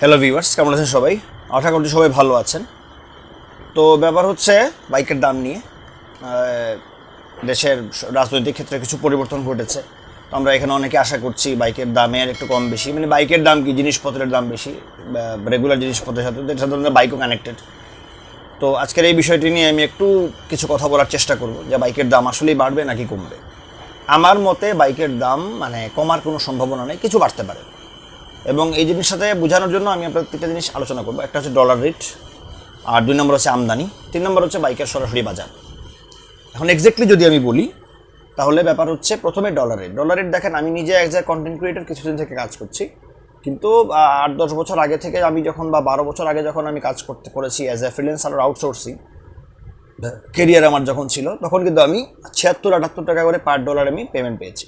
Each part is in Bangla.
হ্যালো ভিউয়ার্স কেমন আছেন সবাই? আশা করছি সবাই ভালো আছেন। তো ব্যাপার হচ্ছে, বাইকের দাম নিয়ে দেশের রাজনৈতিক ক্ষেত্রে কিছু পরিবর্তন ঘটেছে। তো আমরা এখানে অনেকে আশা করছি বাইকের দামের একটু কম বেশি। মানে বাইকের দাম কি, জিনিসপত্রের দাম বেশি রেগুলার জিনিসপত্রের সাথে তো এটার বাইকও কানেক্টেড তো আজকের এই বিষয়টি নিয়ে আমি একটু কিছু কথা বলার চেষ্টা করব, যে বাইকের দাম আসলেই বাড়বে নাকি কমবে। আমার মতে বাইকের দাম মানে কমার কোনো সম্ভাবনা নেই, কিছু বাড়তে পারে। এবং এই জিনিসের সাথে বোঝানোর জন্য আমি আপনার তিনটা জিনিস আলোচনা করব। একটা হচ্ছে ডলার রেট আর দুই নম্বর হচ্ছে আমদানি, তিন নম্বর হচ্ছে বাইকের সরাসরি বাজার। এখন এক্স্যাক্টলি যদি আমি বলি, তাহলে ব্যাপার হচ্ছে প্রথমে ডলার রেট ডলার রেট দেখেন, আমি নিজে অ্যাজ এ কন্টেন্ট ক্রিয়েটর কিছুদিন থেকে কাজ করছি। কিন্তু আট, দশ বছর আগে থেকে আমি যখন বা বারো বছর আগে যখন আমি কাজ করতে করেছি as a freelancer outsourcing career আমার যখন ছিল, তখন কিন্তু আমি ছিয়াত্তর, আটাত্তর টাকা করে পার ডলার আমি পেমেন্ট পেয়েছি।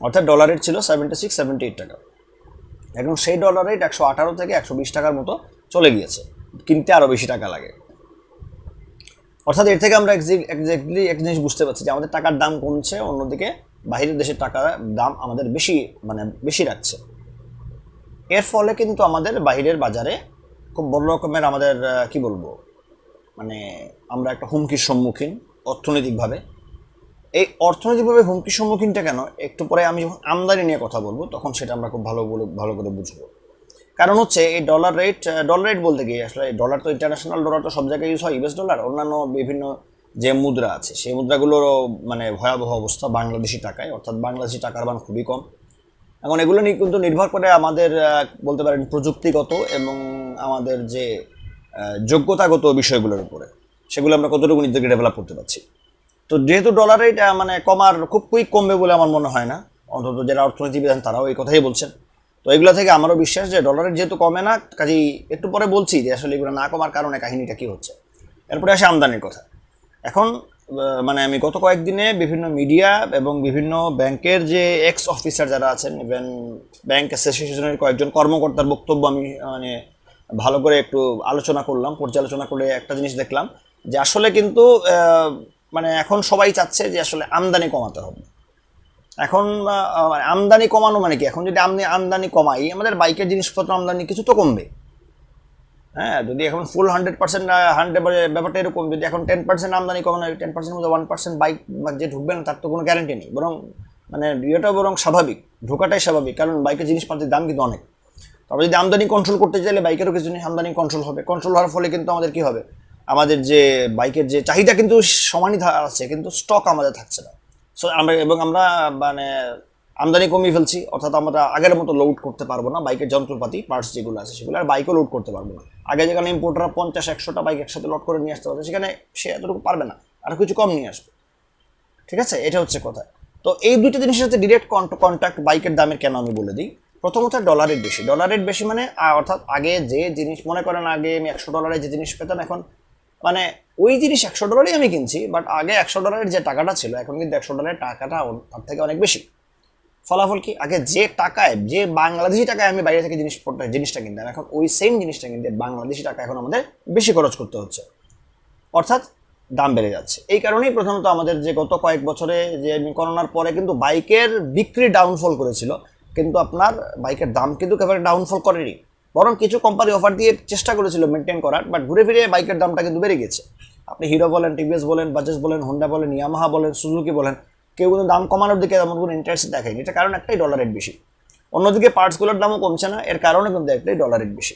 অর্থাৎ ডলার রেট ছিল সেভেন্টি সিক্স সেভেন্টি এইট টাকা। এখন সেই ডলার রেট একশো আঠারো থেকে একশো বিশ টাকার মতো চলে গিয়েছে। কিনতে আরও বেশি টাকা লাগে। অর্থাৎ এর থেকে আমরা এক্স্যাক্টলি এক জিনিস বুঝতে পারছি যে আমাদের টাকার দাম কমছে, অন্যদিকে বাইরের দেশের টাকার দাম আমাদের বেশি মানে বেশি রাখছে। এর ফলে কিন্তু আমাদের বাইরের বাজারে খুব বড় রকমের আমাদের কি বলব? মানে আমরা একটা হুমকির সম্মুখীন অর্থনৈতিকভাবে। এই অর্থনৈতিকভাবে হুমকির সম্মুখীনটা কেন? একটু পরে আমি যখন আমদানি নিয়ে কথা বলব, তখন সেটা আমরা খুব ভালো ভালো করে বুঝব। কারণ হচ্ছে এই ডলার রেট ডলার রেট বলতে গিয়ে আসলে ডলার তো ইন্টারন্যাশনাল ডলার তো সব জায়গায় ইউজ হয় ইউএস ডলার অন্যান্য বিভিন্ন যে মুদ্রা আছে, সেই মুদ্রাগুলোরও মানে ভয়াবহ অবস্থা বাংলাদেশি টাকায়, অর্থাৎ বাংলাদেশি টাকার মান খুবই কম। এখন এগুলো নিয়ে কিন্তু নির্ভর করে আমাদের বলতে পারেন প্রযুক্তিগত এবং আমাদের যে যোগ্যতাগত বিষয়গুলোর উপরে। সেগুলো আমরা কতটুকু নিজেকে ডেভেলপ করতে পারছি? তো যেহেতু ডলার আহ, মানে কমার খুব কুইক কমবে বলে আমার মনে হয় না। অন্তত যারা অর্থনীতিবিদ তারাও এই কথাই বলছেন। তো এগুলো থেকে আমারও বিশ্বাস যে ডলারের যেহেতু কমে না কাজেই একটু পরে বলছি যে আসলে এগুলো না কমার কারণে কাহিনীটা কী হচ্ছে। এরপরে আসে আমদানির কথা। এখন মানে আমি গত কয়েকদিনে বিভিন্ন মিডিয়া এবং বিভিন্ন ব্যাংকের যে এক্স অফিসার যারা আছেন ইভেন ব্যাংক অ্যাসোসিয়েশনের কয়েকজন কর্মকর্তার বক্তব্য আমি মানে ভালো করে একটু আলোচনা করলাম পর্যালোচনা করে একটা জিনিস দেখলাম যে আসলে কিন্তু মানে এখন সবাই চাচ্ছে যে আসলে আমদানি কমাতে হবে। এখন মানে আমদানি কমানো মানে কি? এখন যদি আমদানি আমদানি কমাই, আমাদের বাইকের জিনিসপত্র আমদানি কিছু তো কমবে। হ্যাঁ যদি এখন ফুল হান্ড্রেড পার্সেন্ট হান্ড্রেড ব্যাপারটা এরকম, যদি এখন টেন পার্সেন্ট আমদানি কমানো টেন পার্সেন্ট মধ্যে ওয়ান পার্সেন্ট বাইক যে ঢুকবে না, তার তো কোনো গ্যারেন্টি নেই। বরং মানে ইয়েটা বরং স্বাভাবিক, ঢোকাটাই স্বাভাবিক, কারণ বাইকের জিনিসপত্রের দাম কিন্তু অনেক। তবে যদি আমদানি কন্ট্রোল করতে চাইলে বাইকেরও কিছু জিনিস আমদানি কন্ট্রোল হবে। কন্ট্রোল হওয়ার ফলে কিন্তু আমাদের কী হবে? আমাদের যে বাইকের যে চাহিদা কিন্তু সমানই আছে, কিন্তু স্টক আমাদের থাকছে না। সো আমরা এবং আমরা মানে আমদানি কমিয়ে ফেলছি, অর্থাৎ আমরা আগের মতো লোড করতে পারব না বাইকের যন্ত্রপাতি পার্টস যেগুলো আছে সেগুলো, আর বাইকও লোড করতে পারব না। আগে যেখানে ইম্পোর্টাররা পঞ্চাশ, একশোটা বাইক একসাথে লোড করে নিয়ে আসতে পারবে সেখানে সে এতটুকু পারবে না, আর কিছু কম নিয়ে আসবে। ঠিক আছে? এটা হচ্ছে কথা। তো এই দুইটা জিনিসের সাথে ডিরেক্ট কন্ট্যাক্ট বাইকের দামের কেন আমি বলে দিই? প্রথমত ডলার রেট বেশি। ডলার রেট বেশি মানে অর্থাৎ আগে যে জিনিস, মনে করেন আগে আমি একশো ডলারে যে জিনিস পেতাম, এখন মানে ওই জিনিস একশো ডলারই আমি কিনছি বাট আগে একশো ডলারের যে টাকাটা ছিল, এখন কিন্তু একশো ডলারের টাকাটা তার থেকে অনেক বেশি। ফলাফল কি? আগে যে টাকায়, যে বাংলাদেশি টাকায় আমি বাইরে থেকে জিনিসপত্র জিনিসটা কিনতাম, এখন ওই সেম জিনিসটা কিনতে বাংলাদেশি টাকা এখন আমাদের বেশি খরচ করতে হচ্ছে। অর্থাৎ দাম বেড়ে যাচ্ছে। এই কারণেই প্রথমত আমাদের যে গত কয়েক বছরে যে করোনার পরে কিন্তু বাইকের বিক্রি ডাউনফল করেছিল, কিন্তু আপনার বাইকের দাম কিন্তু একেবারে ডাউনফল করেনি। বরং কিছু কোম্পানি অফার দিয়ে চেষ্টা করেছিল মেনটেন করার বাট ঘুরে ফিরে বাইকের দামটা কিন্তু বেড়ে গেছে। আপনি হিরো বলেন টিভিএস বলেন বাজাজ বলেন হোন্ডা বলেন ইয়ামাহা বলেন সুজুকি বলেন, কেউ কিন্তু দাম কমানোর দিকে তেমন কোনো ইন্টারেস্ট দেখায়নি। এটা কারণ একটাই ডলার রেট বেশি। অন্যদিকে পার্টসগুলোর দামও কমছে না, এর কারণে কিন্তু একটাই ডলার রেট বেশি।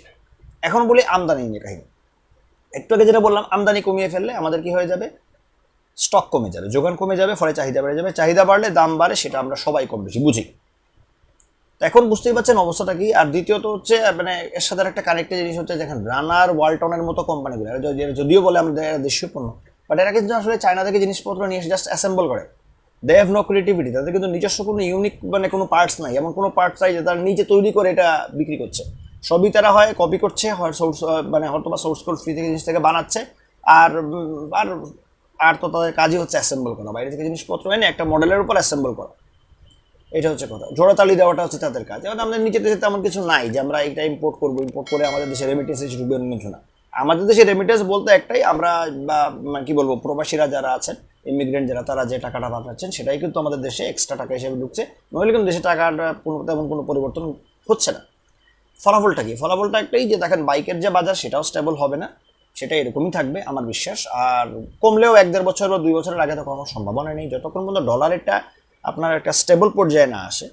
এখন বলি আমদানি নিয়ে কাহিনী। একটু আগে যেটা বললাম, আমদানি কমিয়ে ফেললে আমাদের কি হয়ে যাবে? স্টক কমে যাবে, যোগান কমে যাবে, ফলে চাহিদা বেড়ে যাবে। চাহিদা বাড়লে দাম বাড়ে, সেটা আমরা সবাই কম বেশি বুঝি। এখন বুঝতেই পারছেন অবস্থাটা কি। আর দ্বিতীয়ত হচ্ছে মানে এর সাথে একটা কানেক্টেড জিনিস হচ্ছে দেখেন, রানার ওয়ালটনের মতো কোম্পানিগুলো যদিও বলে আমাদের দেশীয় পণ্য বাট এরা কিন্তু আসলে চায়না থেকে জিনিসপত্র নিয়ে এসে জাস্ট অ্যাসেম্বল করে। দে হ্যাভ নো ক্রিয়েটিভিটি তাদের কিন্তু নিজস্ব কোনো ইউনিক মানে কোনো পার্টস নাই, এমন কোনো পার্টস নাই যে তারা নিজে তৈরি করে এটা বিক্রি করছে। সবই তারা হয় কপি করছে, হয় সোর্স মানে হয়তো বা সোর্স কোড ফ্রি থেকে জিনিস থেকে বানাচ্ছে, আর আর আর তো তাদের কাজই হচ্ছে অ্যাসেম্বল করা, বাইরে থেকে জিনিসপত্র এনে একটা মডেলের উপর অ্যাসেম্বল করা। এটা হচ্ছে কথা। জোড়াতালি দেওয়াটা হচ্ছে তাদের কাজ। এবার আমাদের নিচে দেশে তেমন কিছু নাই যে আমরা এটা ইম্পোর্ট করব ইম্পোর্ট করে আমাদের দেশে রেমিটেন্স ঢুকবে এমন কিছু না। আমাদের দেশে রেমিটেন্স বলতে একটাই, আমরা বা মানে কি বলব, প্রবাসীরা যারা আছেন ইমিগ্রেন্ট যারা, তারা যে টাকাটা পাঠাচ্ছেন সেটাই কিন্তু আমাদের দেশে এক্সট্রা টাকা হিসেবে ঢুকছে। নইলে কিন্তু দেশে টাকাটা কোনো, তেমন কোনো পরিবর্তন হচ্ছে না। ফলাফলটা কি? ফলাফলটা একটাই যে, দেখেন বাইকের যে বাজার, সেটাও স্টেবল হবে না। সেটা এরকমই থাকবে, আমার বিশ্বাস। আর কমলেও এক দেড় বছর বা দুই বছরের আগে তো কোনো সম্ভাবনা নেই। যতক্ষণ পর্যন্ত ডলারেরটা আপনার একটা স্টেবল পর্যায়ে না আসে।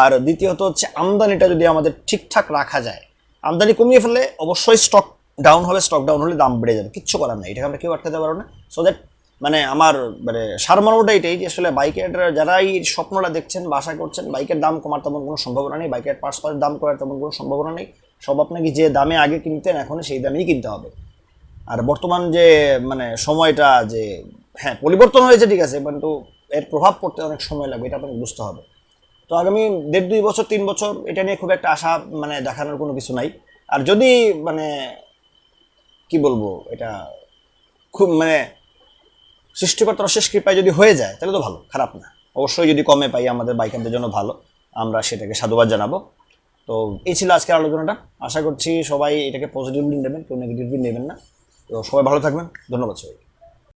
আর দ্বিতীয়ত হচ্ছে আমদানিটা যদি আমাদের ঠিকঠাক রাখা যায়, আমদানি কমিয়ে ফেলে অবশ্যই স্টক ডাউন হবে স্টক ডাউন হলে দাম বেড়ে যাবে, কিচ্ছু করার নেই, এটাকে আমরা কেউ আটকাতে পারব না। সো দ্যাট মানে আমার মানে সারমর্মটা এটাই যে আসলে বাইকের যারা এই স্বপ্নটা দেখছেন বা আশা করছেন, বাইকের দাম কমার তেমন কোনো সম্ভাবনা নেই, বাইকের পার্টস পার্টস দাম করার তেমন কোনো সম্ভাবনা নেই। সব আপনাকে যে দামে আগে কিনতেন এখন সেই দামেই কিনতে হবে। আর বর্তমান যে মানে সময়টা যে হ্যাঁ পরিবর্তন হয়েছে ঠিক আছে, কিন্তু এর প্রভাব পড়তে অনেক সময় লাগবে, এটা আপনাকে বুঝতে হবে। তো আগামী দেড় দুই বছর, তিন বছর এটা নিয়ে খুব একটা আশা মানে দেখানোর কোনো কিছু নাই। আর যদি মানে কি বলব, এটা খুব মানে সৃষ্টিকর্তার অশেষ কৃপায় যদি হয়ে যায়, তাহলে তো ভালো, খারাপ না। অবশ্যই যদি কমে পাই, আমাদের বাইকারদের জন্য ভালো, আমরা সেটাকে সাধুবাদ জানাব। তো এই ছিল আজকের আলোচনাটা। আশা করছি সবাই এটাকে পজিটিভলি নেবেন, কেউ নেগেটিভলি নেবেন না। তো সবাই ভালো থাকবেন, ধন্যবাদ সবাই